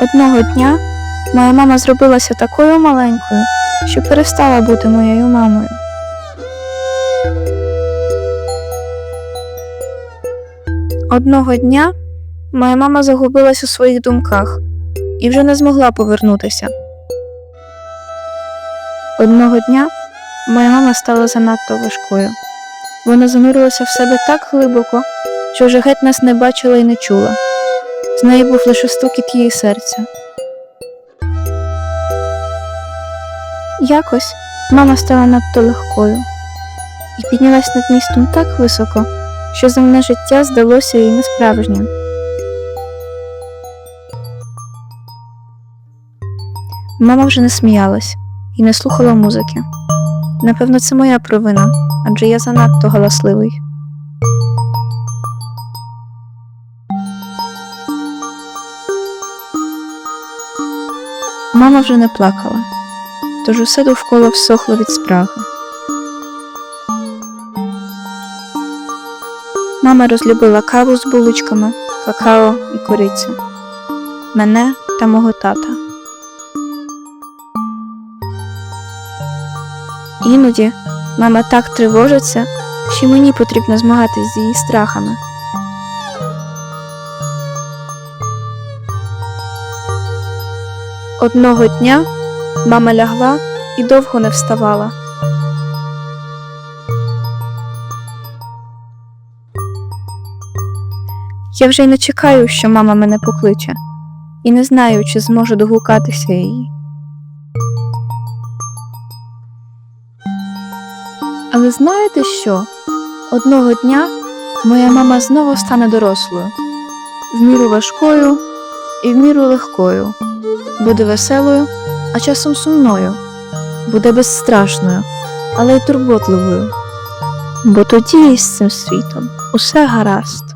Одного дня моя мама зробилася такою маленькою, що перестала бути моєю мамою. Одного дня моя мама загубилась у своїх думках і вже не змогла повернутися. Одного дня моя мама стала занадто важкою. Вона занурилася в себе так глибоко, що вже геть нас не бачила і не чула. З неї був лише стукіт її серця. Якось мама стала надто легкою і піднялась над містом так високо, що земне життя здалося їй несправжнім. Мама вже не сміялась і не слухала музики. Напевно, це моя провина, адже я занадто галасливий. Мама вже не плакала, тож усе довкола всохло від спраги. Мама розлюбила каву з булочками, какао і корицю, мене та мого тата. Іноді мама так тривожиться, що мені потрібно змагатись з її страхами. Одного дня мама лягла і довго не вставала. Я вже й не чекаю, що мама мене покличе, і не знаю, чи зможу догукатися її. Але знаєте що? Одного дня моя мама знову стане дорослою, в міру важкою і в міру легкою, буде веселою, а часом сумною, буде безстрашною, але й турботливою. Бо тоді із цим світом усе гаразд.